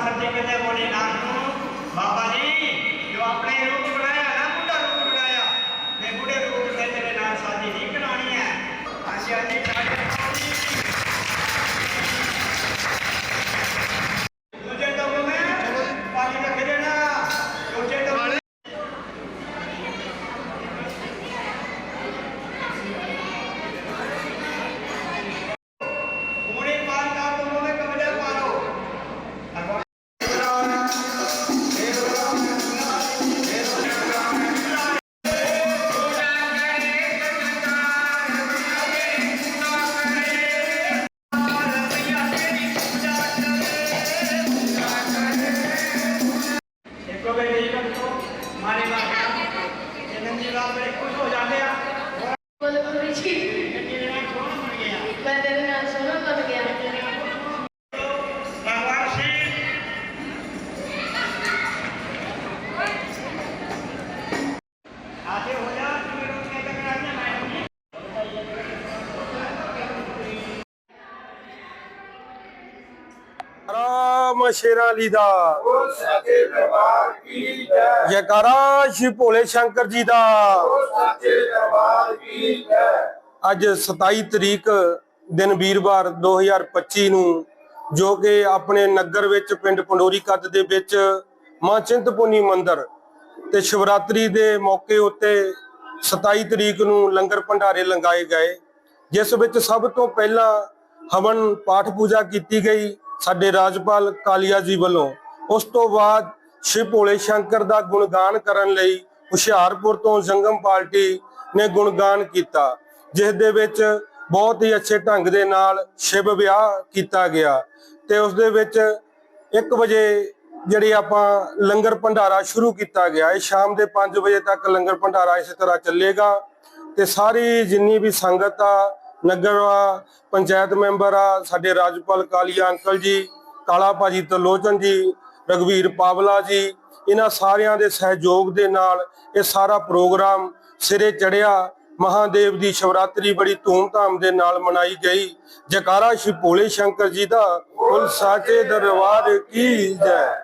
ਸੱਚੇ ਕਹਿੰਦੇ ਬੋਲੇ ਨਾਮ ਨੂੰ ਬਾਬਾ ਜੀ, ਜੋ ਆਪਣੇ ਰੂਪ ਬਣਾਇਆ ਨਾ, ਬੁੱਢਾ ਰੂਪ ਬਣਾਇਆ ਮੈਂ ਬੁੱਢੇ ਰੂਪ ਤੇ ਤੇਰੇ ਨਾਲ ਸਾਜੀ ਨਹੀਂ ਕਰਾਣੀ ਹੈ। ਹਾਂਜੀ ਹਾਂਜੀ ਰਾਮ ਸ਼ੇਰਾਂ ਲਈ ਦਾ। ਸੱਚੇ ਦਰਬਾਰ ਕੀ ਜੈ। ਜੈਕਾਰਾ ਸ਼੍ਰੀ ਭੋਲੇ ਸ਼ੰਕਰ ਜੀ ਦਾ। ਸੱਚੇ ਦਰਬਾਰ ਕੀ ਜੈ। ਅੱਜ 27 ਤਰੀਕ ਦਿਨ ਵੀਰਵਾਰ 2025 ਨੂੰ ਜੋ ਕਿ ਆਪਣੇ ਨਗਰ ਵਿੱਚ ਪਿੰਡ ਪੰਡੋਰੀ ਕੱਦ ਦੇ ਵਿੱਚ ਮਾਂ ਚਿੰਤਪੁਰਨੀ ਮੰਦਿਰ ਤੇ ਸ਼ਿਵਰਾਤਰੀ ਦੇ ਮੌਕੇ ਉੱਤੇ 27 ਤਰੀਕ ਨੂੰ ਲੰਗਰ ਭੰਡਾਰੇ ਲੰਗਾਏ ਗਏ ਜਿਸ ਵਿੱਚ ਸਭ ਤੋਂ ਪਹਿਲਾਂ ਹਵਨ ਪਾਠ ਪੂਜਾ ਕੀਤੀ ਗਈ ਸਾਡੇ ਰਾਜਪਾਲ ਕਾਲੀਆ ਜੀ ਵੱਲੋਂ ਉਸ ਤੋਂ ਬਾਅਦ ਸ਼ਿਵ ਭੋਲੇ ਸ਼ੰਕਰ ਦਾ ਗੁਣਗਾਨ ਕਰਨ ਲਈ ਹੁਸ਼ਿਆਰਪੁਰ ਤੋਂ ਜੰਗਮ ਪਾਰਟੀ ਨੇ ਗੁਣਗਾਨ ਕੀਤਾ, ਜਿਸ ਦੇ ਵਿੱਚ ਬਹੁਤ ਹੀ ਅੱਛੇ ਢੰਗ ਦੇ ਨਾਲ ਸ਼ਿਵ ਵਿਆਹ ਕੀਤਾ ਗਿਆ ਤੇ ਉਸ ਦੇ ਵਿੱਚ 1 ਵਜੇ ਜਿਹੜੀ ਆਪਾਂ ਲੰਗਰ ਭੰਡਾਰਾ ਸ਼ੁਰੂ ਕੀਤਾ ਗਿਆ, ਇਹ ਸ਼ਾਮ ਦੇ 5 ਵਜੇ ਤੱਕ ਲੰਗਰ ਭੰਡਾਰਾ ਇਸੇ ਤਰ੍ਹਾਂ ਚੱਲੇਗਾ ਤੇ ਸਾਰੀ ਜਿੰਨੀ ਵੀ ਸੰਗਤ ਆ ਨਗਰ ਆ, ਪੰਚਾਇਤ ਮੈਂਬਰ ਆ, ਸਾਡੇ ਰਾਜਪਾਲ ਕਾਲੀਆ ਅੰਕਲ ਜੀ, ਕਾਲਾ ਭਾਜੀ ਤਲੋਚਨ ਜੀ ਰਗਵੀਰ ਪਾਵਲਾ ਜੀ, ਇਹਨਾਂ ਸਾਰਿਆਂ ਦੇ ਸਹਿਯੋਗ ਦੇ ਨਾਲ ਇਹ ਸਾਰਾ ਪ੍ਰੋਗਰਾਮ ਸਿਰੇ ਚੜਿਆ ਮਹਾਦੇਵ ਦੀ ਸ਼ਿਵਰਾਤਰੀ ਬੜੀ ਧੂਮਧਾਮ ਦੇ ਨਾਲ ਮਨਾਈ ਗਈ। ਜਕਾਰਾ ਸ਼੍ਰੀ ਭੋਲੇ ਸ਼ੰਕਰ ਜੀ ਦਾ ਉਲ ਸਾਚੇ ਦਰਬਾਰ ਕੀ ਜੈ?